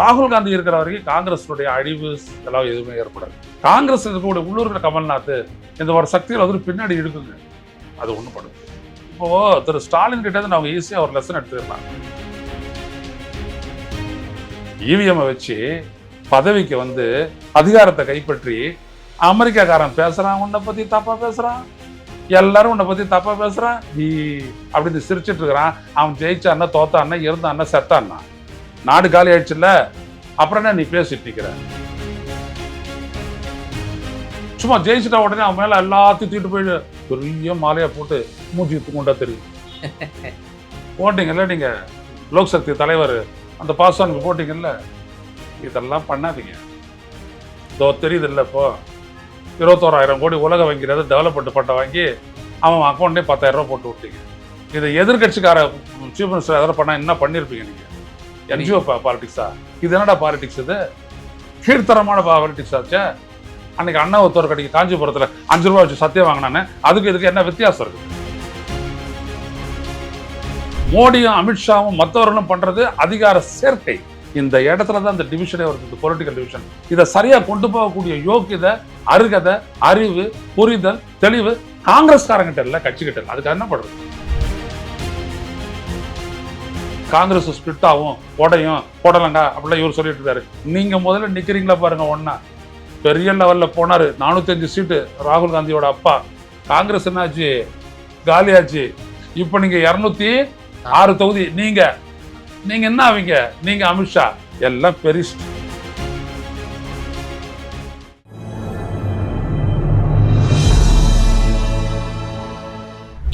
ராகுல் காந்தி இருக்கிற வரைக்கும் காங்கிரஸுடைய அழிவு எல்லாம் எதுவுமே ஏற்படாது காங்கிரஸ் இருக்கக்கூடிய உள்ளூரில் கமல்நாத் இந்த ஒரு சக்திகள் வந்து பின்னாடி இழுக்குங்க அது ஒன்று படும். இப்போ திரு ஸ்டாலின் கிட்ட இருந்து அவங்க ஈஸியாக ஒரு லெசன் எடுத்துக்கலாம். இவிஎம்மை வச்சு பதவிக்கு வந்து அதிகாரத்தை கைப்பற்றி அமெரிக்காக்காரன் பேசுகிறான் உன்னை பற்றி தப்பாக பேசுகிறான் எல்லாரும் உன்னை பற்றி தப்பாக பேசுகிறான் நீ அப்படின்னு சிரிச்சிட்டு இருக்கிறான். அவன் ஜெயிச்சான்னா தோத்தான்னா இருந்தான்னா செத்தான்னா நாடு காலி ஆயிடுச்சுல்ல? அப்புறம் என்ன நீ பேசிட்டு நிக்கிற? சும்மா ஜெயிச்சுட்டா உடனே அவன் மேல எல்லாத்தையும் தூக்கிட்டு போயிடு. பெரிய மாலையா போட்டு மூஞ்சி கொண்டா தெரியும். போட்டீங்கல்ல நீங்க? லோக் சக்தி தலைவர் அந்த பாஸ்வானுக்கு போட்டீங்கல்ல? இதெல்லாம் பண்ணாதீங்க. இதோ தெரியுது இல்லை இப்போ? இருபத்தோராயிரம் கோடி உலக வங்கியில டெவலப்மெண்ட் பட்டம் வாங்கி அவன் அக்கௌண்ட்லேயே பத்தாயிரம் ரூபாய் போட்டு விட்டீங்க. இதை எதிர்கட்சிக்கார சீஃப் மினிஸ்டர் எதாவது பண்ணா என்ன பண்ணியிருப்பீங்க நீங்க? என்ஜிஓ பாலிடிக்ஸா இது என்னடா பாலிடிக்ஸ் இது? கீழ்த்தரமான பாலிடிக்ஸ் ஆச்சே அன்னைக்கு அண்ணா ஒருத்தர் கடைக்கு காஞ்சிபுரத்துல அஞ்சு ரூபாய் வச்சு சத்தியம் வாங்கினானே அதுக்கு இதுக்கு என்ன வித்தியாசம் இருக்கு? மோடியும் அமித்ஷாவும் மற்றவர்களும் பண்றது அதிகார சேர்க்கை. இந்த இடத்துல தான் இந்த டிவிஷனே வருது இந்த பொலிட்டிக்கல் டிவிஷன் இதை சரியா கொண்டு போகக்கூடிய யோக்கியதை அருகதை அறிவு புரிதல் தெளிவு காங்கிரஸ்காரங்கிட்ட இல்லை கட்சிக்கிட்ட இல்லை. அதுக்கு என்ன பண்ணுறது காங்கிரஸ் ஸ்பிளிட் ஆகும் உடையும் போடலங்க அப்படிலாம் இவர் சொல்லிட்டு இருக்காரு. நீங்க முதல்ல நிக்கிறீங்களா பாருங்க ஒன்னா பெரிய லெவல்ல போனாரு நானூத்தஞ்சு சீட்டு ராகுல் காந்தியோட அப்பா. காங்கிரஸ் என்னாச்சு? காலியாச்சு. இப்போ நீங்க இருநூத்தி ஆறு தொகுதி நீங்க நீங்க என்ன ஆவீங்க? நீங்க அமித்ஷா. எல்லாம் பெரிய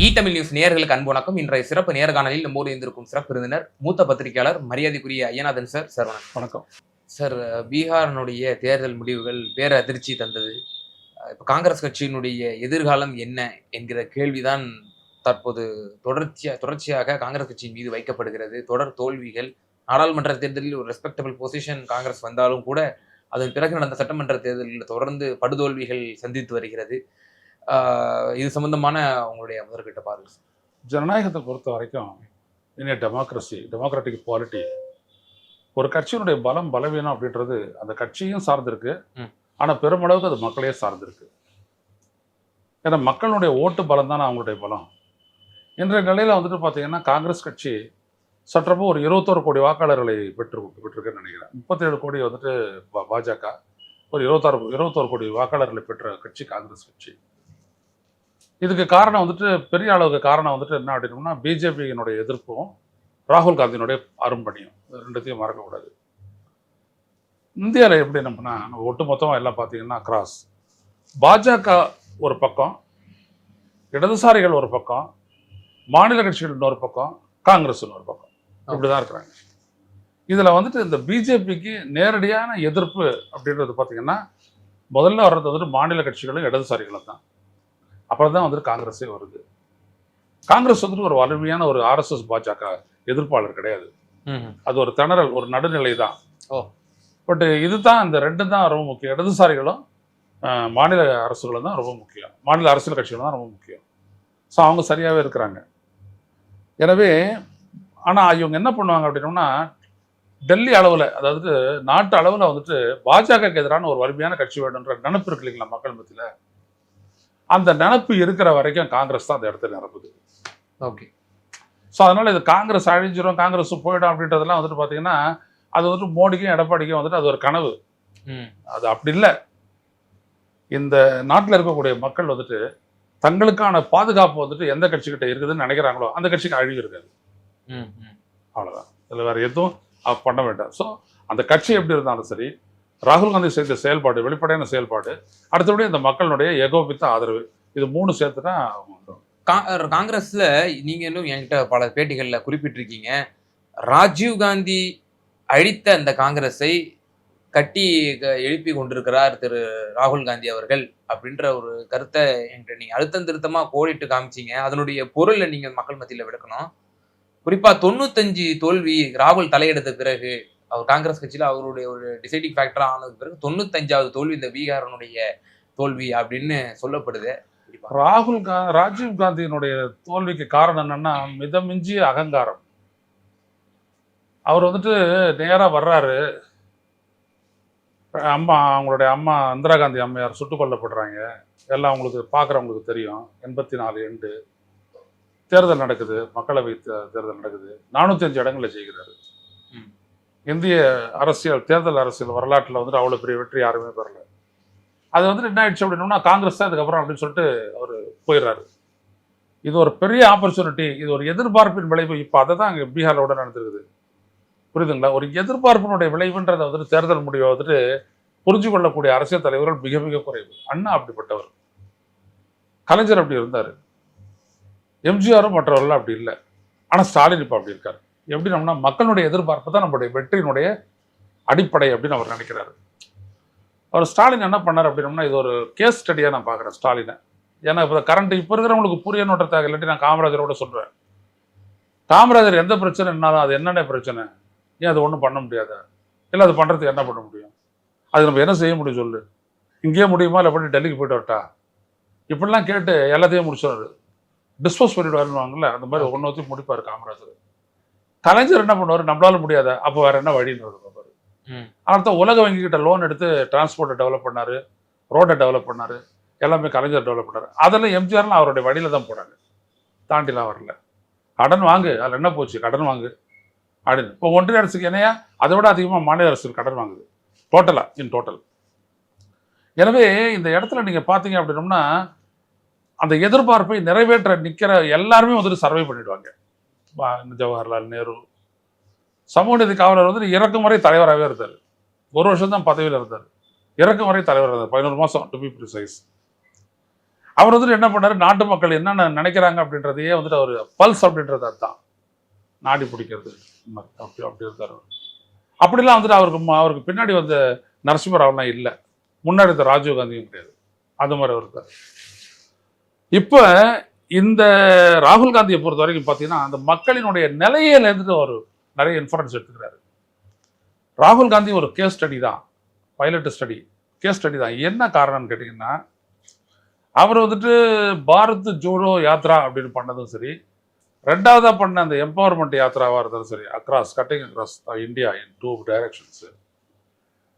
இ தமிழ் நியூஸ் நேயர்களுக்கு அன்பு வணக்கம். இன்றைய சிறப்பு நேர்காணலில் நம்மோடு இருந்திருக்கும் சிறப்பு விருந்தினர் மூத்த பத்திரிகையாளர் மரியாதைக்குரிய ஐயநாதன் சார். சார் வணக்கம். வணக்கம். சார் பீகாரினுடைய தேர்தல் முடிவுகள் பேர அதிர்ச்சி தந்தது. இப்ப காங்கிரஸ் கட்சியினுடைய எதிர்காலம் என்ன என்கிற கேள்விதான் தற்போது தொடர்ச்சியா தொடர்ச்சியாக காங்கிரஸ் கட்சியின் மீது வைக்கப்படுகிறது. தொடர் தோல்விகள் நாடாளுமன்ற தேர்தலில் ஒரு ரெஸ்பெக்டபிள் பொசிஷன் காங்கிரஸ் வந்தாலும் கூட அதன் பிறகு நடந்த சட்டமன்ற தேர்தலில் தொடர்ந்து படுதோல்விகள் சந்தித்து வருகிறது. இது சம்பந்தமான உங்களுடைய முதற்கட்ட சார். ஜனநாயகத்தை பொறுத்த வரைக்கும் இனிய டெமோக்ரஸி டெமோக்ராட்டிக் பாலிட்டி ஒரு கட்சியினுடைய பலம் பலவீனம் அப்படின்றது அந்த கட்சியும் சார்ந்திருக்கு. ம். ஆனா பெருமளவுக்கு அது மக்களையே சார்ந்திருக்கு. ஏன்னா மக்களுடைய ஓட்டு பலம் தானே அவங்களுடைய பலம். இன்றைய நிலையில வந்துட்டு பார்த்தீங்கன்னா காங்கிரஸ் கட்சி சற்றப்போ ஒரு இருபத்தோரு கோடி வாக்காளர்களை பெற்று பெற்றிருக்குன்னு நினைக்கிறேன். முப்பத்தேழு கோடி வந்துட்டு பாஜக ஒரு இருபத்தாறு இருபத்தோரு கோடி வாக்காளர்களை பெற்ற கட்சி காங்கிரஸ் கட்சி. இதுக்கு காரணம் வந்துட்டு பெரிய அளவுக்கு காரணம் வந்துட்டு என்ன அப்படின்னோம்னா பிஜேபியினுடைய எதிர்ப்பும் ராகுல் காந்தியினுடைய அரும்பணியும் இது ரெண்டுத்தையும் மறக்கக்கூடாது. இந்தியாவில் எப்படி நம்மனா நம்ம ஒட்டு மொத்தமாக எல்லாம் பார்த்தீங்கன்னா கிராஸ் பாஜக ஒரு பக்கம் இடதுசாரிகள் ஒரு பக்கம் மாநில கட்சிகள் இன்னொரு பக்கம் காங்கிரஸ் இன்னொரு பக்கம். இப்படிதான் இருக்கிறாங்க. இதில் வந்துட்டு இந்த பிஜேபிக்கு நேரடியான எதிர்ப்பு அப்படின்றது பார்த்தீங்கன்னா முதல்ல வர்றது வந்துட்டு மாநில கட்சிகளும் இடதுசாரிகளும் தான். அப்புறம் தான் வந்துட்டு காங்கிரஸே வருது. காங்கிரஸ் வந்துட்டு ஒரு வலிமையான ஒரு ஆர்எஸ்எஸ் பாஜக எதிர்ப்பாளர் கிடையாது. அது ஒரு திணறல் ஒரு நடுநிலை தான். ஓ. பட் இதுதான் இந்த ரெண்டு தான் ரொம்ப முக்கியம். இடதுசாரிகளும் மாநில அரசுகளும் தான் ரொம்ப முக்கியம். மாநில அரசியல் கட்சிகளும் தான் ரொம்ப முக்கியம். ஸோ அவங்க சரியாகவே இருக்கிறாங்க. எனவே ஆனால் இவங்க என்ன பண்ணுவாங்க அப்படின்னோம்னா டெல்லி அளவில் அதாவது நாட்டு அளவில் வந்துட்டு பாஜகக்கு எதிரான ஒரு வலிமையான கட்சி வேணுன்ற நினப்பு இருக்கு இல்லைங்களா மக்கள் மத்தியில்? அந்த நினப்பு இருக்கிற வரைக்கும் காங்கிரஸ் தான் அந்த இடத்துல நிரப்புது. ஓகே. ஸோ அதனால இது காங்கிரஸ் அழிஞ்சிரும் காங்கிரஸ் போயிடும் அப்படின்றதெல்லாம் வந்துட்டு பார்த்தீங்கன்னா அது வந்துட்டு மோடிக்கும் எடப்பாடிக்கும் வந்துட்டு அது ஒரு கனவு. ம். அது அப்படி இல்லை. இந்த நாட்டில் இருக்கக்கூடிய மக்கள் வந்துட்டு தங்களுக்கான பாதுகாப்பு வந்துட்டு எந்த கட்சிக்கிட்ட இருக்குதுன்னு நினைக்கிறாங்களோ அந்த கட்சிக்கு அழிவு இருக்காது. ம் ம். அவ்வளோதான் இதில் வேற எதுவும் பண்ண வேண்டாம். ஸோ அந்த கட்சி எப்படி இருந்தாலும் சரி ராகுல் காந்தி செய்த செயல்பாடு வெளிப்படையான செயல்பாடு. அடுத்தபடி அந்த மக்களுடைய ஏகோபித்த ஆதரவு. இது மூணு சேர்த்து தான் கா- காங்கிரஸ்ல நீங்க இன்னும் என்கிட்ட பல பேட்டிகளில் குறிப்பிட்டிருக்கீங்க. ராஜீவ் காந்தி அழித்த அந்த காங்கிரஸை கட்டி க- எழுப்பி கொண்டிருக்கிறார் திரு ராகுல் காந்தி அவர்கள் அப்படின்ற ஒரு கருத்தை என்கிட்ட நீங்க அழுத்தம் திருத்தமா கோடிட்டு காமிச்சீங்க. அதனுடைய பொருளை நீங்க மக்கள் மத்தியில் விளக்கணும். குறிப்பா தொண்ணூத்தஞ்சு தோல்வி ராகுல் தலையெடுத்த பிறகு அவர் காங்கிரஸ் கட்சியில அவருடைய ஒரு டிசைடிங் ஃபேக்டரா ஆனது பிறகு தொண்ணூத்தஞ்சாவது தோல்வி இந்த பீகாரனுடைய தோல்வி அப்படின்னு சொல்லப்படுது. ராகுல் கா ராஜீவ் காந்தியினுடைய தோல்விக்கு காரணம் என்னன்னா மிதமிஞ்சிய அகங்காரம். அவர் வந்துட்டு நேரா வர்றாரு. அம்மா அவங்களுடைய அம்மா இந்திரா காந்தி அம்மையார் சுட்டுக் கொல்லப்படுறாங்க. எல்லாம் அவங்களுக்கு பார்க்குறவங்களுக்கு தெரியும். எண்பத்தி நாலு எண்டு. தேர்தல் நடக்குது. மக்களவை தேர்தல் நடக்குது. நானூற்றி அஞ்சு இடங்களில் ஜெயிக்கிறாரு. இந்திய அரசியல் தேர்தல் அரசியல் வரலாற்றில் வந்துட்டு அவ்வளோ பெரிய வெற்றி யாருமே பெறல. அது வந்துட்டு என்ன ஆயிடுச்சு அப்படின்னா காங்கிரஸ் தான் அதுக்கப்புறம் அப்படின்னு சொல்லிட்டு அவர் போயிடுறாரு. இது ஒரு பெரிய ஆப்பர்ச்சுனிட்டி இது ஒரு எதிர்பார்ப்பின் விளைவு. இப்போ அதை தான் அங்கே பீகாரோட நடந்திருக்குது. புரியுதுங்களா? ஒரு எதிர்பார்ப்பினுடைய விளைவுன்றதை வந்துட்டு தேர்தல் முடிவை வந்துட்டு புரிஞ்சு கொள்ளக்கூடிய அரசியல் தலைவர்கள் மிக மிக குறைவு. அண்ணா அப்படிப்பட்டவர். கலைஞர் அப்படி இருந்தார். எம்ஜிஆரும் மற்றவர்கள் அப்படி இல்லை. ஆனால் ஸ்டாலின் இப்போ அப்படி இருக்கார். எப்படி நம்மனா மக்களுடைய எதிர்பார்ப்பு தான் நம்மளுடைய வெற்றியினுடைய அடிப்படை அப்படின்னு அவர் நினைக்கிறாரு. அவர் ஸ்டாலின் என்ன பண்ணார் அப்படின்னம்னா இது ஒரு கேஸ் ஸ்டடியாக நான் பார்க்குறேன் ஸ்டாலினை. ஏன்னா இப்போ கரண்ட் இப்போ இருக்கிறவங்களுக்கு புரியணுன்றதாக இல்லாட்டி நான் காமராஜரோட சொல்கிறேன் காமராஜர் எந்த பிரச்சனைனாலும் அது என்னென்ன பிரச்சனை? ஏன் அது ஒன்றும் பண்ண முடியாதா? இல்லை அது பண்ணுறதுக்கு என்ன பண்ண முடியும்? அது நம்ம என்ன செய்ய முடியும் சொல்லு? இங்கேயே முடியுமா? இல்லை பண்ணி டெல்லிக்கு போயிட்டு வரட்டா? இப்படிலாம் கேட்டு எல்லாத்தையும் முடிச்சிடுறாரு. டிஸ்போஸ் பண்ணிடுவாருன்னுவாங்கல்ல அந்த மாதிரி ஒன்று ஊற்றி முடிப்பார் காமராஜர். கலைஞர் என்ன பண்ணுவார்? நம்மளால முடியாதா? அப்போ வேற என்ன வழின்னு பார்ப்பாரு. அடுத்த உலக வங்கி கிட்ட லோன் எடுத்து டிரான்ஸ்போர்ட்டை டெவலப் பண்ணாரு ரோட்டை டெவலப் பண்ணாரு எல்லாமே கலைஞர் டெவலப் பண்ணாரு. அதெல்லாம் எம்ஜிஆர்லாம் அவருடைய வழியில தான் போனாங்க தாண்டிலாம் வரல. கடன் வாங்கு அதில் என்ன போச்சு? கடன் வாங்கு. அப்படின்னு. இப்போ ஒன்றிய அரசுக்கு இணையா அதை விட அதிகமாக மாநில அரசு கடன் வாங்குது. டோட்டலா இன் டோட்டல் எனவே இந்த இடத்துல நீங்க பார்த்தீங்க அப்படின்னோம்னா அந்த எதிர்பார்ப்பை நிறைவேற்ற நிக்கிற எல்லாருமே வந்துட்டு சர்வை பண்ணிடுவாங்க. ஜவஹர்லால் நேரு. சமூக நீதி காவலர் வந்து இறக்கும் வரை தலைவராகவே இருந்தார். ஒரு வருஷம் தான் பதவியில் இருந்தார். இறக்கும் வரை தலைவர் இருந்தார். பதினோரு மாதம் டு பி ப்ரிசைஸ் அவர் வந்துட்டு என்ன பண்ணாரு? நாட்டு மக்கள் என்னென்ன நினைக்கிறாங்க அப்படின்றதையே வந்துட்டு அவர் பல்ஸ் அப்படின்றது அதுதான். நாடி பிடிக்கிறது. அப்படி அப்படி இருந்தார் அப்படிலாம் வந்துட்டு அவருக்கு அவருக்கு பின்னாடி வந்த நரசிம்மராவ்லாம் இல்லை. முன்னாடி இருந்த ராஜீவ் காந்தியும் கிடையாது. அந்த மாதிரி அவர் இருந்தார் இப்போ இந்த ராகுல் காந்தியை பொறுத்த வரைக்கும் பார்த்தீங்கன்னா அந்த மக்களினுடைய நிலையிலேருந்து ஒரு நிறைய இன்ஃபுரன்ஸ் எடுத்துக்கிறாரு. ராகுல் காந்தி ஒரு கேஸ் ஸ்டடி தான் பைலட் ஸ்டடி கேஸ் ஸ்டடி தான். என்ன காரணம்னு கேட்டிங்கன்னா அவர் வந்துட்டு பாரத் ஜோடோ யாத்ரா அப்படின்னு பண்ணதும் சரி ரெண்டாவதாக பண்ண அந்த எம்பவர்மெண்ட் யாத்ராவாக இருந்தாலும் சரி across cutting across India in two directions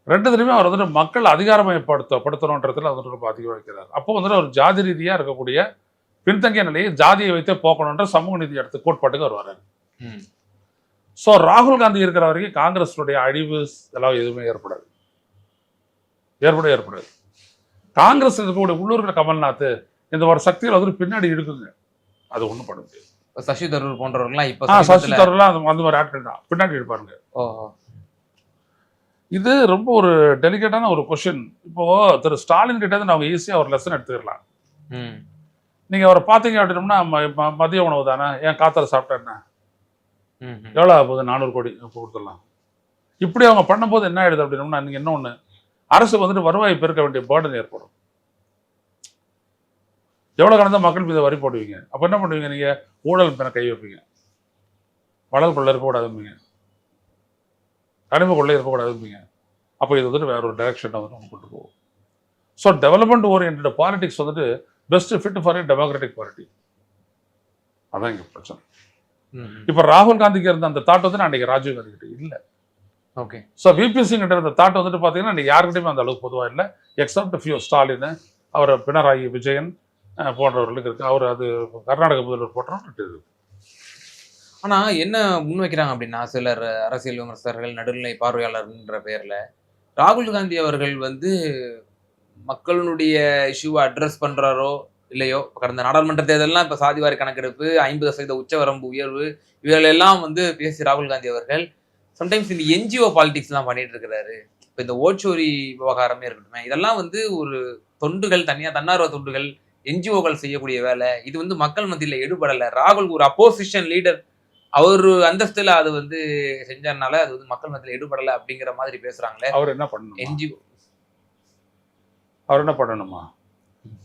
ரெண்டுத்துலையுமே அவர் வந்துட்டு மக்கள் அதிகாரமயப்படுத்த படுத்தணுன்றதுல வந்துட்டு ரொம்ப அதிகம் வைக்கிறார் அப்போ வந்துட்டு அவர் ஜாதி ரீதியாக இருக்கக்கூடிய பின்தங்கிய நிலையை ஜாதியை வைத்தே போக்கணுன்ற சமூக நீதி எடுத்து கோட்பாட்டுக்கு ம். ஸோ ராகுல் காந்தி இருக்கிற வரைக்கும் காங்கிரஸினுடைய அழிவு எல்லாம் எதுவுமே ஏற்படாது. ஏற்பட ஏற்படாது. காங்கிரஸ் இருக்கக்கூடிய உள்ளூர்கிற கமல்நாத் இந்த ஒரு சக்திகள் வந்துட்டு பின்னாடி இருக்குங்க. அது ஒன்றும் பண்ண முடியாது. சசி தரூர் போன்றவர்கள்லாம் இப்ப சசி தரூர்லாம் அந்த மாதிரி ஆட்கள் தான். பின்னாடி இருப்பாருங்க. இது ரொம்ப ஒரு டெலிகேட்டான ஒரு கொஷின் இப்போ திரு ஸ்டாலின் கிட்ட இருந்து அவங்க ஈஸியாக ஒரு லெசன் எடுத்துக்கலாம். ம் நீங்க அவரை பார்த்தீங்க அப்படின்னம்னா மதிய உணவு தானே? ஏன் காத்தால சாப்பிட்டேன்னா. எவ்வளோ ஆகுது? நானூறு கோடி கொடுத்துடலாம். இப்படி அவங்க பண்ணும்போது என்ன ஆயிடுது அப்படின்னம்னா நீங்க என்ன ஒன்று அரசுக்கு வந்துட்டு வருவாய் பெருக்க வேண்டிய பேர்டன் ஏற்படும். எவ்வளோ கடந்த மக்கள் மீது வரி போடுவீங்க? அப்போ என்ன பண்ணுவீங்க நீங்க? ஊழல் மேல கை வைப்பீங்க. வளல் கொள்ள இருக்கக்கூடாதும்பீங்க கனிம கொள்ளை இருக்கக்கூடாதும்பீங்க அப்போ இது வந்துட்டு வேற ஒரு டைரக்ஷன் வந்து நம்ம கொண்டு போவோம் ஸோ டெவலப்மெண்ட் ஓரியன்ட் பாலிடிக்ஸ் வந்துட்டு best fit for Democratic Party அதான் இங்க பிரச்சனை. இப்போ ராகுல் காந்திக்கு இருந்த அந்த தாட் வந்து அன்னைக்கு ராஜீவ் காந்தி கிட்ட இல்லை. ஓகே. ஸோ விபி சிங் கிட்ட இருந்த தாட் வந்துட்டு பார்த்தீங்கன்னா இன்னைக்கு யாருக்கிட்டையுமே அந்த அளவுக்கு பொதுவாக இல்லை. எக்ஸப்ட் ஃபியூ ஸ்டாலின் அவர் பினராயி விஜயன் போன்றவர்களுக்கு இருக்கு. அவர் அது கர்நாடக முதல்வர் போட்டோம் இருக்கு. ஆனா என்ன முன்வைக்கிறாங்க அப்படின்னா சிலர் அரசியல் விமர்சகர்கள் நடுநிலை பார்வையாளர்ன்ற பெயர்ல ராகுல் காந்தி அவர்கள் வந்து மக்களுடைய இஷ்யூவை அட்ரஸ் பண்றாரோ இல்லையோ கடந்த நாடாளுமன்ற தேர்தல்லாம் இப்ப சாதிவாரி கணக்கெடுப்பு ஐம்பது சதவீத உச்சவரம்பு உயர்வு இவர்கள் எல்லாம் வந்து பேசி ராகுல் காந்தி அவர்கள் சம்டைம்ஸ் இந்த என்ஜிஓ பாலிடிக்ஸ் எல்லாம் பண்ணிட்டு இருக்கிறாரு. இப்ப இந்த ஓச்சோரி விவகாரமே இருக்கட்டும் இதெல்லாம் வந்து ஒரு தொண்டுகள் தனியா தன்னார்வ தொண்டுகள் என்ஜிஓக்கள் செய்யக்கூடிய வேலை. இது வந்து மக்கள் மத்தியில எடுபடல. ராகுல் ஒரு அப்போசிஷன் லீடர் அவர் அந்தஸ்துல அது வந்து செஞ்சனால அது வந்து மக்கள் மத்தியில எடுபடல அப்படிங்கிற மாதிரி பேசுறாங்களே. அவர் என்ன பண்ணணும்? என்ஜிஓ அவர் என்ன பண்ணணுமா?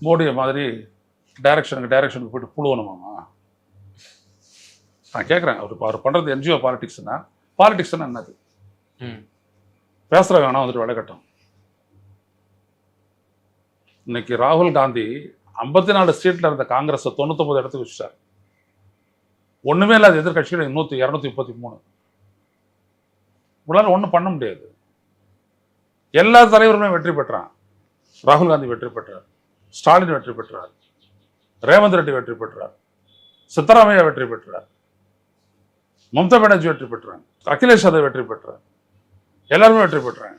மோடியை மாதிரி டைரக்ஷனுக்கு டைரக்ஷனுக்கு போயிட்டு புழுவணுமாமா? நான் கேட்குறேன் அவர் அவர் பண்ணுறது என்ஜிஓ பாலிடிக்ஸ்னா பாலிடிக்ஸ்னா என்னது? பேசுகிற வேணா வந்துட்டு விளக்கட்டும் இன்னைக்கு ராகுல் காந்தி ஐம்பத்தி நாலு சீட்டில் இருந்த காங்கிரஸை தொண்ணூத்தொம்பது இடத்துக்கு வச்சுட்டார். ஒன்றுமே இல்லாத எதிர்கட்சிகள் நூற்றி இரநூத்தி முப்பத்தி மூணு. உங்களால் ஒன்றும் பண்ண முடியாது. எல்லா தலைவருமே வெற்றி பெற்றான். ராகுல் காந்தி வெற்றி பெற்றார் ஸ்டாலின் வெற்றி பெற்றார் ரேவந்த் ரெட்டி வெற்றி பெற்றார் சித்தராமையா வெற்றி பெற்றார் மம்தா பானர்ஜி வெற்றி பெற்றாங்க அகிலேஷ் யாதவ் வெற்றி பெற்றார் எல்லாருமே வெற்றி பெற்றாங்க.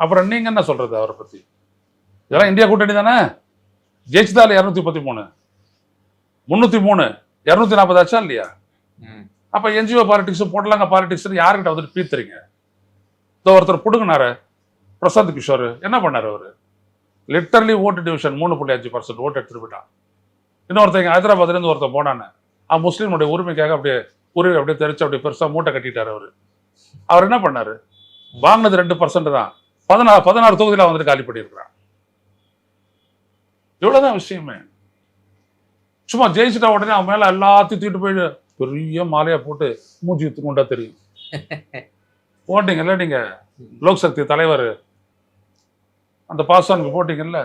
அப்புறம் நீங்க என்ன சொல்றது அவரை பத்தி? இதெல்லாம் இந்தியா கூட்டணி தானே? ஜெயிச்சதால இரநூத்தி முப்பத்தி மூணு. முன்னூத்தி மூணு. இரநூத்தி நாற்பது ஆச்சா இல்லையா. அப்ப என்ஜிஓ பாலிடிக்ஸ் போடலாங்க பாலிடிக்ஸ் யாருக்கிட்ட வந்துட்டு பீத்துறீங்க? இதோ ஒருத்தர் புடுங்கினாரு பிரசாந்த் கிஷோர் என்ன பண்ணாரு அவரு? லிட்டர்லி ஓட்டு டிவிஷன் மூணு புள்ளி அஞ்சு பர்சன்ட் ஓட்டு எடுத்துட்டு போயிட்டான். இன்னொருத்தங்க ஹைதராபாத்ல இருந்து ஒருத்தன் போனானே. அவன் முஸ்லீமுடைய உரிமைக்காக அப்படியே உரிமை அப்படியே தெரிச்சு அப்படியே பெருசா மூட்டை கட்டிட்டாரு அவரு. அவர் என்ன பண்ணாரு? வாங்கினது ரெண்டு பர்சன்ட் தான். பதினாறு பதினாறு தொகுதியில வந்துட்டு காலி பண்ணியிருக்கிறான். இவ்வளவுதான் விஷயமே. சும்மா ஜெயிச்சுட்டா உடனே அவன் மேல எல்லாத்தையும் தூக்கிட்டு போய் பெரிய மாலையா போட்டு மூஞ்சி கொண்டா தெரியும். போட்டீங்கல்ல நீங்க. லோக் சக்தி தலைவர் அந்த பாஸ்வானுக்கு போட்டிங்கல்ல?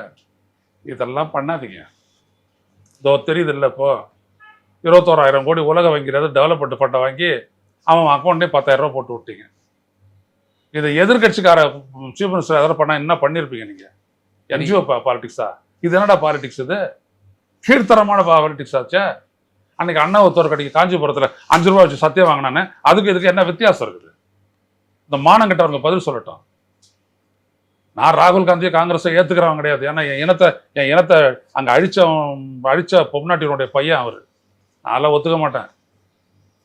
இதெல்லாம் பண்ணாதீங்க. இதோ தெரியுது இல்லை இப்போ? இருபத்தோராயிரம் கோடி உலக வங்கியில டெவலப்மெண்ட் ஃபண்டை வாங்கி அவன் அக்கௌண்ட்லேயே பத்தாயிரரூபா போட்டு விட்டீங்க. இதை எதிர்கட்சிக்கார சீஃப் மினிஸ்டர் எதாவது பண்ணால் என்ன பண்ணியிருப்பீங்க நீங்கள் என்ஜிஓ பாலிடிக்ஸா இது என்னடா பாலிடிக்ஸ் இது? கீழ்த்தரமான பாலிடிக்ஸ் ஆச்சே? அன்னைக்கு அண்ணா ஒருத்தர் கடைக்கு காஞ்சிபுரத்தில் அஞ்சு ரூபாய் வச்சு சத்தியம் வாங்கினானே அதுக்கு இதுக்கு என்ன வித்தியாசம் இருக்குது? இந்த மானம் கெட்டவங்க பதில் சொல்லட்டும். நான் ராகுல் காந்தியை காங்கிரஸை ஏத்துக்கிறவன் கிடையாது. ஏன்னா என் இனத்தை என் இனத்தை அங்க அழிச்ச அழிச்ச பொம்நாட்டினுடைய பையன் அவர். நான்லாம் ஒத்துக்க மாட்டேன்.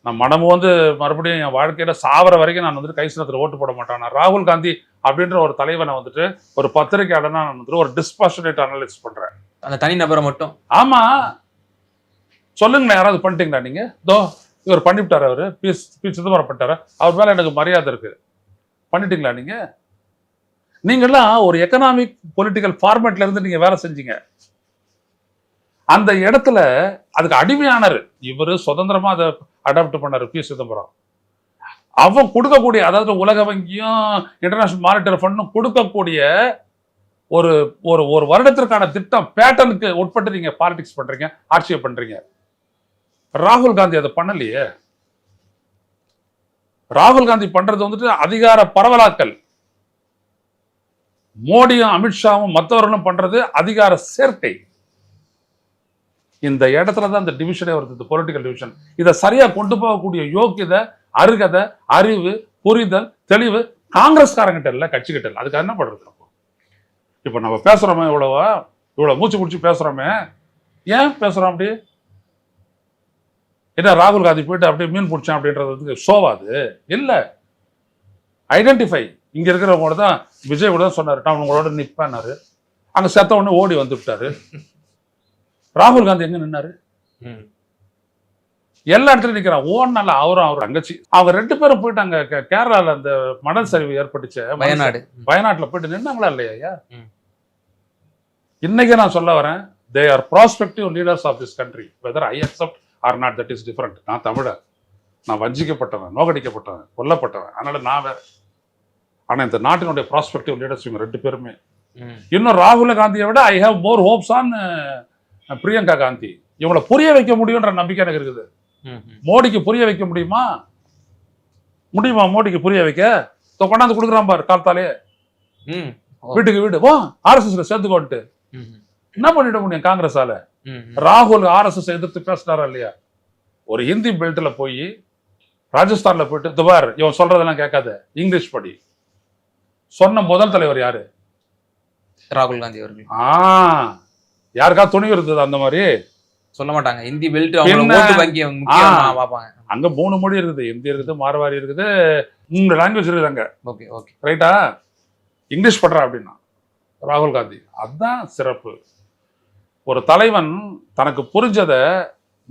நான் மனமு வந்து மறுபடியும் என் வாழ்க்கையில சாவர வரைக்கும் நான் வந்துட்டு கைசினத்தில் ஓட்டு போட மாட்டேன். நான் ராகுல் காந்தி அப்படின்ற ஒரு தலைவனை வந்துட்டு ஒரு பத்திரிகையாளனா நான் வந்துட்டு ஒரு டிஸ்பாஷனேட் அனலைஸ் பண்றேன். அந்த தனி நபரை மட்டும்? ஆமா. சொல்லுங்களேன் யாராவது பண்ணிட்டீங்களா நீங்க? தோ இவர் பண்ணிவிட்டாரு அவரு. பி. பி. சிதம்பரம் பண்ணிட்டாரு. அவர் மேல எனக்கு மரியாதை இருக்கு. பண்ணிட்டீங்களா நீங்க? நீங்கள்லாம் ஒரு எக்கனாமிக் பொலிட்டிக்கல் ஃபார்மேட்ல இருந்து நீங்க வேலை செஞ்சீங்க. அந்த இடத்துல அதுக்கு அடிமையானாரு இவரு சுதந்திரமா அதை அடாப்ட் பண்ணாரு பி. சிதம்பரம். அவன் கொடுக்கக்கூடிய அதாவது உலக வங்கியும் இன்டர்நேஷனல் மானிட்டரி ஃபண்டும் கொடுக்கக்கூடிய ஒரு ஒரு ஒரு வருடத்திற்கான திட்டம் பேட்டர்னுக்கு உட்பட்டு நீங்க பாலிடிக்ஸ் பண்றீங்க ஆட்சியை பண்றீங்க. ராகுல் காந்தி அதை பண்ணலையே. ராகுல் காந்தி பண்றது வந்துட்டு அதிகார பரவலாக்கல். மோடியும் அமித்ஷாவும் மற்றவர்களும் பண்றது அதிகார சேர்க்கை. இந்த இடத்துல தான் இந்த டிவிஷனே வருது பொலிட்டிக்கல் டிவிஷன் இதை சரியா கொண்டு போகக்கூடிய யோக்கியதை அருகதை அறிவு புரிதல் தெளிவு காங்கிரஸ்காரங்கிட்ட இல்லை கட்சிக்கிட்ட இல்லை. அதுக்காக என்ன பண்ணுறது இப்போ நம்ம பேசுறோமே இவ்வளவா? இவ்வளோ மூச்சு பிடிச்சி பேசுறோமே. ஏன் பேசுறோம் அப்படி? என்ன ராகுல் காந்தி போயிட்டு அப்படியே மீன் பிடிச்சான் அப்படின்றது ஷோவா அது இல்ல. ஐடென்டிஃபை இங்க இருக்கிறவங்களோட தான் விஜய் கூட தான் சொன்னாரு. நான் உங்களோட நிப்பேன்னாரு அங்க செத்த உடனே ஓடி வந்து விட்டாரு. ராகுல் காந்தி எங்க நின்னாரு. எல்லா இடத்துலயும் நிக்கிறான். ஓன்னால அவரும் அவர் தங்கச்சி. அவங்க ரெண்டு பேரும் போயிட்டு அங்க கேரளால அந்த மணல் சரிவு ஏற்பட்டுச்சு. வயநாடு. வயநாட்டுல போயிட்டு நின்னாங்களா இல்லையா ஐயா. இன்னைக்கு நான் சொல்ல வரேன் they are prospective leaders of this country whether I accept or not that is different நான் தமிழர் நான் வஞ்சிக்கப்பட்டவன் நோகடிக்கப்பட்டவன் கொல்லப்பட்டவன். அதனால நான் வேற ஆனா இந்த நாட்டினுடைய ப்ராஸ்பெக்டிவ் லீடர்ஸ் இவங்க ரெண்டு பேருமே. இன்னும் ராகுல காந்தியை விட I have more hopes on Priyanka Gandhi இவங்களை புரிய வைக்க முடியுன்ற நம்பிக்கை எனக்கு இருக்குது. மோடிக்கு புரிய வைக்க முடியுமா முடியுமா மோடிக்கு புரிய வைக்க கொண்டாந்து கொடுக்குறான் பாரு. ஓ. வீட்டுக்கு வீடு வா ஆர்எஸ்எஸ்ல சேர்த்துக்கோன்ட்டு. என்ன பண்ணிட முடியும் காங்கிரஸால. ராகுல் ஆர்எஸ்எஸ் எதிர்த்து பேசினாரா இல்லையா ஒரு ஹிந்தி பெல்ட்ல போய் ராஜஸ்தான்ல போயிட்டு துபார் இவன் சொல்றதெல்லாம் கேட்காத இங்கிலீஷ் படி சொன்ன முதல் தலைவர் யாரு? ராகுல் காந்தி அவர்கள். ஆ யாருக்கா துணிவு இருந்தது அந்த மாதிரி? சொல்ல மாட்டாங்க. ஹிந்தி பெல்ட் அவங்க அங்க மூணு மொழி இருக்குது. ஹிந்தி இருக்குது மார்வாடி இருக்குது மூணு லாங்குவேஜ் இருக்குது அங்க. Okay okay. ரைட்டா இங்கிலீஷ் பண்றா அப்படின்னா ராகுல் காந்தி. அதுதான் சிறப்பு. ஒரு தலைவன் தனக்கு புரிஞ்சதை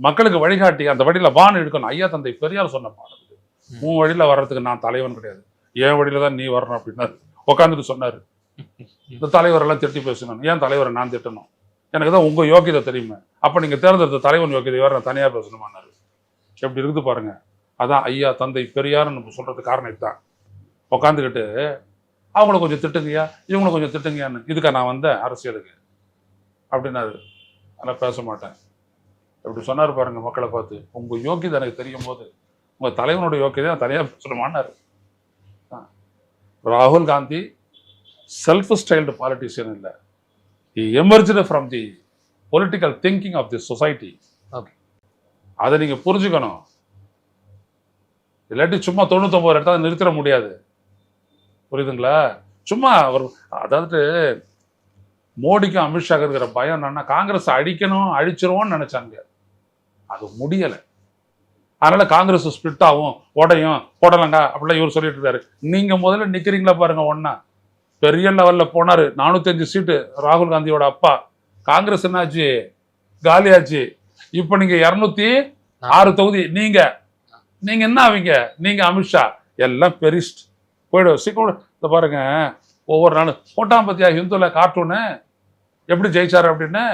மக்களுக்கு வழிகாட்டி அந்த வழியில வான் எடுக்கணும் ஐயா தந்தை பெரியார் சொன்ன பாடம். உன் வழியில வர்றதுக்கு நான் தலைவன் கிடையாது. என் வழியில தான் நீ வரணும் அப்படின்னாரு. உட்காந்துட்டு சொன்னார். இந்த தலைவரெல்லாம் திட்டி பேசணும். ஏன் தலைவரை நான் திட்டணும்? எனக்கு தான் உங்கள் யோக்கியதை தெரியுமே. அப்போ நீங்கள் தேர்ந்தெடுத்த தலைவன் யோக்கியதை வேறு நான் தனியாக பேசணுமான்னாரு. எப்படி இருக்குது பாருங்க. அதான் ஐயா தந்தை பெரியார்னு நம்ம சொல்றது காரணம் இதுதான். உட்காந்துக்கிட்டு அவங்கள கொஞ்சம் திட்டுங்கய்யா இவங்களை கொஞ்சம் திட்டுங்கயான்னு இதுக்காக நான் வந்தேன் அரசியலுக்கு. அப்படின்னாரு. நல்லா பேச மாட்டேன். எப்படி சொன்னார் பாருங்கள் மக்களை பார்த்து. உங்கள் யோக்கியதை எனக்கு தெரியும் போது உங்கள் தலைவனுடைய யோக்கியதை நான் தனியாக பேசணுமான்னாரு. ராகுல் காந்தி செல்ஃப் ஸ்டைல்டு பாலிட்டிஷியன் இல்லை emerged from the political thinking of the society. அதை நீங்க புரிஞ்சுக்கணும். இல்லாட்டி சும்மா தொண்ணூத்தொம்பது இடத்துல நிறுத்திட முடியாது. புரியுதுங்களா? சும்மா ஒரு அதாவது மோடிக்கும் அமித்ஷாக்கு இருக்கிற பயம் என்னன்னா காங்கிரஸ் அடிக்கணும் அழிச்சிருவோம்னு நினைச்சாங்க. அது முடியல. அதனால காங்கிரஸ் ஸ்பிளிட் ஆகும் உடையும் போடலங்க அப்படிலாம் இவர் சொல்லிட்டு இருக்காரு. நீங்க முதல்ல நிக்கிறீங்களா பாருங்க ஒன்னா பெரிய லெவல்ல போனாரு நானூத்தஞ்சு சீட்டு ராகுல் காந்தியோட அப்பா. காங்கிரஸ் என்னாச்சு? காலியாச்சு. இப்போ நீங்க இருநூத்தி ஆறு தொகுதி நீங்க. நீங்க என்ன ஆவீங்க? நீங்க அமித்ஷா. எல்லாம் பெரிஸ்ட். போயிடும் சீக்கிரம் இந்த பாருங்க. ஒவ்வொரு நாளும். போட்டான் பத்தியா ஹிந்துல கார்ட்டூனு எப்படி ஜெயிச்சாரு அப்படின்னு?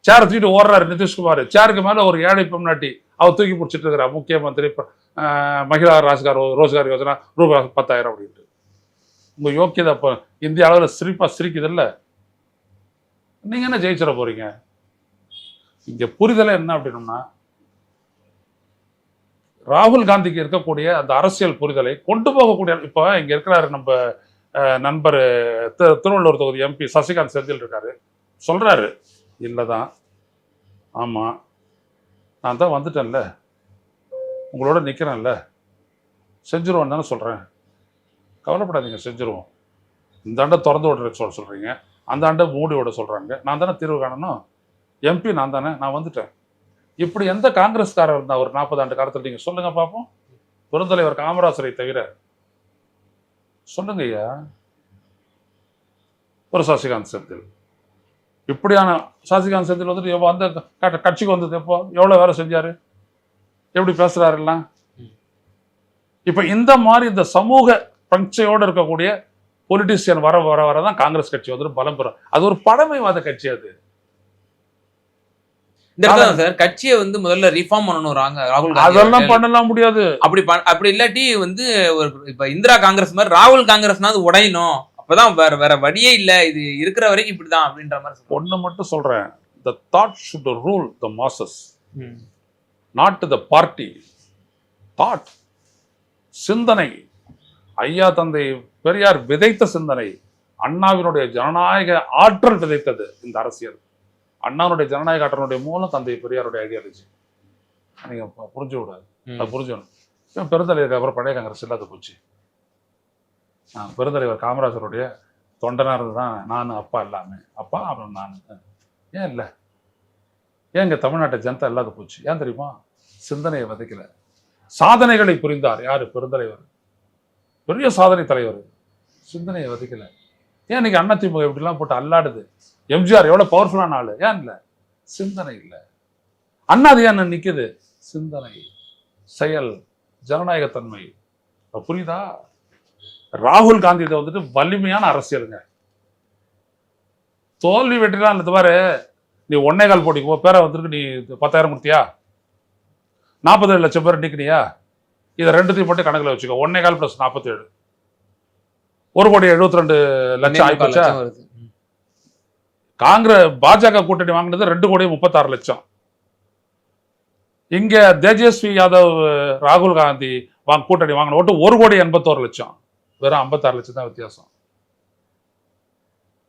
சேர் தூக்கிட்டு ஓடுறாரு நிதிஷ்குமார். சேருக்கு மேல ஒரு ஏழை பொம்னாட்டி அவர் தூக்கி பிடிச்சிட்டு இருக்கிறார் முக்கியமந்திரி மகிழா ராஜ்கார் ரோஜ்கார் யோஜனா ரூபாய் பத்தாயிரம் அப்படின்ட்டு. உங்கள் யோக்கியதை அப்போ இந்திய அளவில் சிரிப்பாக சிரிக்குது இல்லை நீங்கள் என்ன ஜெயிச்சிட போகிறீங்க இங்கே புரிதலை என்ன அப்படின்னோம்னா ராகுல் காந்திக்கு இருக்கக்கூடிய அந்த அரசியல் புரிதலை கொண்டு போகக்கூடிய இப்போ இங்கே இருக்கிறாரு நம்ம நண்பர் திரு- திருவள்ளூர் தொகுதி எம்பி சசிகாந்த் செந்தில் இருக்காரு. சொல்கிறாரு இல்லை தான் ஆமாம் நான் தான் வந்துட்டேன்ல. உங்களோட நிற்கிறேன்ல செஞ்சிருவோம் தானே சொல்கிறேன் கவலைப்படாதீங்க செஞ்சிருவோம். இந்த ஆண்டை திறந்து விடுற சொல்ல சொல்கிறீங்க அந்த ஆண்டை மூடி விட சொல்கிறாங்க நான் தானே தீர்வு காணணும்? எம்பி நான் தானே? நான் வந்துட்டேன். இப்படி எந்த காங்கிரஸ்காரர் இருந்தால் ஒரு நாற்பது ஆண்டு காலத்தில்? நீங்கள் சொல்லுங்கள் பார்ப்போம் பெருந்தலைவர் காமராசரை தவிர. சொல்லுங்க ஐயா. ஒரு சசிகாந்த் செந்தில் இப்படியான சசிகாந்த் செந்தில் வந்துட்டு எவ்வளோ அந்த கட்சிக்கு வந்தது எப்போ? எவ்வளோ வேலை செஞ்சாரு? எப்படி பேசுறாரு எல்லாம்? இப்போ இந்த மாதிரி இந்த சமூக பஞ்சையோடு இருக்கக்கூடிய பொலிட்டிஷியன் வர வர வர தான் காங்கிரஸ் கட்சி வந்துட்டு பலம் பெறும். அது ஒரு பழமைவாத கட்சி அது. சார் கட்சியை வந்து முதல்ல ரிஃபார்ம் பண்ணணும் ராகுல் காந்தி அதெல்லாம். பண்ணலாம் முடியாது. அப்படி அப்படி இல்லாட்டி வந்து ஒரு இப்ப இந்திரா காங்கிரஸ் மாதிரி ராகுல் காங்கிரஸ்னாவது உடையணும். அப்பதான் வேற வேற வழியே இல்ல. இது இருக்கிற வரைக்கும் இப்படிதான் அப்படின்ற மாதிரி. ஒண்ணு மட்டும் சொல்றேன். The thought should rule the masses. Not the party thought சிந்தனை. ஐயா தந்தை பெரியார் விதைத்த சிந்தனை. அண்ணாவினுடைய ஜனநாயக ஆற்றல் விதைத்தது இந்த அரசியல். அண்ணாவுடைய ஜனநாயக ஆற்றலுடைய மூலம் தந்தை பெரியாருடைய ஐடியாலஜி நீங்க பு- புரிஞ்சு விடாது. அது புரிஞ்சுக்கணும். இவன் பெருந்தலைவருக்கு அப்புறம் பழைய காங்கிரஸ் இல்லாத போச்சு. பெருந்தலைவர் காமராஜருடைய தொண்டனா இருந்து தான் நான் அப்பா எல்லாமே. அப்பா அப்புறம் நான். ஏன் இல்லை? ஏன் இங்கே தமிழ்நாட்டை ஜனதா இல்லாத போச்சு? ஏன் தெரியுமா? சிந்தனையை விதைக்கல. சாதனைகளை புரிந்தார் யாரு? பெருந்தலைவர் பெரிய சாதனை தலைவர். சிந்தனையை விதைக்கல. ஏன் இன்னைக்கு அதிமுக இப்படிலாம் போட்டு அல்லாடுது? எம்ஜிஆர் எவ்வளோ பவர்ஃபுல்லான ஆளு? ஏன் இல்லை? சிந்தனை இல்லை. அண்ணாது ஏன் நிக்குது? சிந்தனை. செயல் ஜனநாயகத்தன்மை. புரியுதா? ராகுல் காந்தி இதை வந்துட்டு வலிமையான அரசியலுங்க. தோல்வி வெற்றிலாம் இந்த பாரு நீ ஒன்னே கால் போட்டிக்கு போ பேரை வந்துருக்கு நீ பத்தாயிரம் கொடுத்தியா? நாற்பத்தேழு லட்சம் பேர் நிற்கினியா இதை ரெண்டுத்தையும் மட்டும் கணக்கில் வச்சுக்கோ. ஒன்னே கால் ப்ளஸ் நாற்பத்தேழு ஒரு கோடி எழுபத்தி ரெண்டு லட்சம் ஆயிப்போச்சா. காங்கிரஸ் பாஜக கூட்டணி வாங்கினது ரெண்டு கோடி முப்பத்தாறு லட்சம். இங்க தேஜஸ்வி யாதவ் ராகுல் காந்தி வாங்க கூட்டணி வாங்கின ஓட்டு ஒரு கோடி எண்பத்தோரு லட்சம். வெறும் ஐம்பத்தாறு லட்சம் தான் வித்தியாசம்.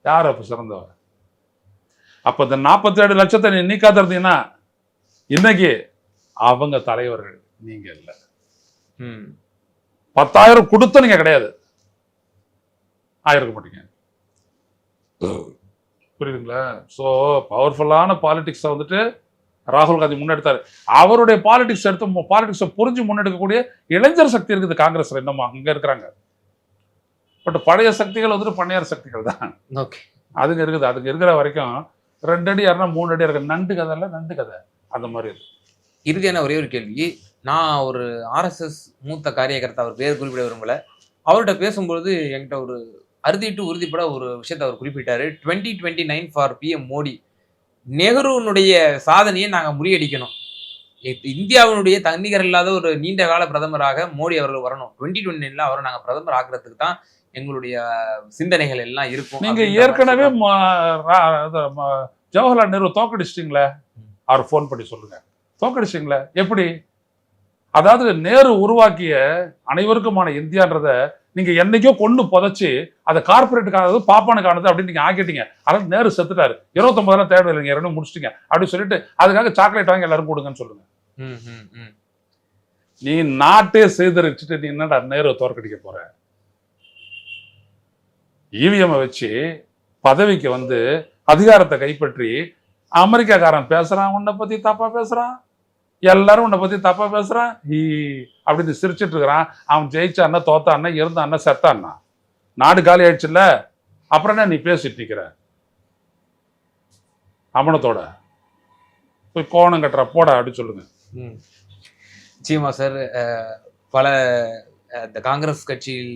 யார் அப்ப சிறந்தவ? அப்ப இந்த நாற்பத்தேழு லட்சத்தை நீ நீக்காத இருந்தீங்கன்னா இன்னைக்கு அவங்க தலைவர்கள் நீங்க இல்ல. பத்தாயிரம் கொடுத்து நீங்க கிடையாது. ஆயிருக்க மாட்டீங்க புரியுதுங்களா ஸோ பவர்ஃபுல்லான பாலிடிக்ஸை வந்துட்டு ராகுல் காந்தி முன்னெடுத்தாரு. அவருடைய பாலிடிக்ஸ் எடுத்து பாலிடிக்ஸை புரிஞ்சு முன்னெடுக்கக்கூடிய இளைஞர் சக்தி இருக்குது காங்கிரஸ்ல இன்னமும் அங்க இருக்கிறாங்க. பட் பழைய சக்திகள் வந்துட்டு பண்ணையார் சக்திகள் தான். ஓகே. அதுங்க இருக்குது. அதுங்க இருக்கிற வரைக்கும் ரெண்டு அடி யாருன்னா மூணு அடி இருக்கு. நண்டு கதை இல்லை நண்டு கதை. அந்த மாதிரி இருக்கு. இறுதியான ஒரே ஒரு கேள்வி. நான் ஒரு ஆர்எஸ்எஸ் மூத்த காரியகர்த்தா அவர் பேர் குறிப்பிட விரும்பல. அவர்கிட்ட பேசும்பொழுது என்கிட்ட ஒரு அறுதிட்டு உறுதிப்பட ஒரு விஷயத்தை அவர் குறிப்பிட்டாரு. Twenty twenty nine for PM Modi. நெஹ்ருனுடைய சாதனையை நாங்கள் முறியடிக்கணும். இந்தியாவினுடைய தன்னிகர் இல்லாத ஒரு நீண்ட கால பிரதமராக மோடி அவர்கள் வரணும். டுவெண்ட்டி டுவெண்ட்டி நைன்ல அவரை நாங்கள் பிரதமர் ஆக்குறதுக்கு தான் எங்களுடைய சிந்தனைகள் எல்லாம் இருக்கும் நீங்க ஏற்கனவே ஜவஹர்லால் நேரு தோக்கடிச்சிட்டீங்களே அவர் ஃபோன் பண்ணி சொல்லுங்க. தோக்கடிச்சிட்டீங்களே எப்படி? அதாவது நேரு உருவாக்கிய அனைவருக்குமான இந்தியான்றத நீங்க என்னைக்கோ கொண்டு புதைச்சு அதை கார்பரேட்டுக்கானது பாப்பானுக்கானது அப்படின்னு நீங்க ஆக்கிட்டீங்க. அதாவது நேரு செத்துட்டாரு. இருபத்தொன்பதுலாம் தேவையில்லைங்க இரண்டும் முடிச்சிட்டீங்க. அப்படின்னு சொல்லிட்டு அதுக்காக சாக்லேட் வாங்கி எல்லாரும் கொடுங்கன்னு சொல்லுங்க. நீ நாட்டே செய்தரிச்சுட்டு நீ என்னடா நேரு தோற்கடிக்க போற? இவிஎம் வச்சு பதவிக்கு வந்து அதிகாரத்தை கைப்பற்றி அமெரிக்காக்காரன் பேசுறான் உன்னை பத்தி தப்பா பேசுறான் எல்லாரும் உன்னை பத்தி தப்பா பேசுறான். ஈ அப்படின்னு சிரிச்சிட்டு இருக்கிறான். அவன் ஜெயிச்சான்னா தோத்தான்னா இருந்தான்னா செத்தான்னா நாடு காலி ஆயிடுச்சுல்ல அப்புறம் என்ன நீ பேசிட்டு நிற்கிற அமனத்தோட போய் கோணம் கட்டுற போடா அப்படின்னு சொல்லுங்க. ம். நிச்சயமா சார் பல இந்த காங்கிரஸ் கட்சியில்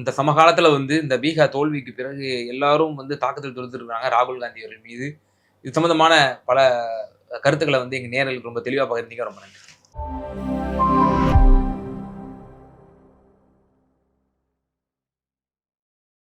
இந்த சமகாலத்துல வந்து இந்த பீகார் தோல்விக்கு பிறகு எல்லாரும் வந்து தாக்குதல் தொடுத்துருக்காங்க ராகுல் காந்தி அவர்கள் மீது. இது சம்பந்தமான பல கருத்துக்களை வந்து எங்க நேரலுக்கு ரொம்ப தெளிவா பகிர்ந்தீங்க ரொம்ப நன்றி.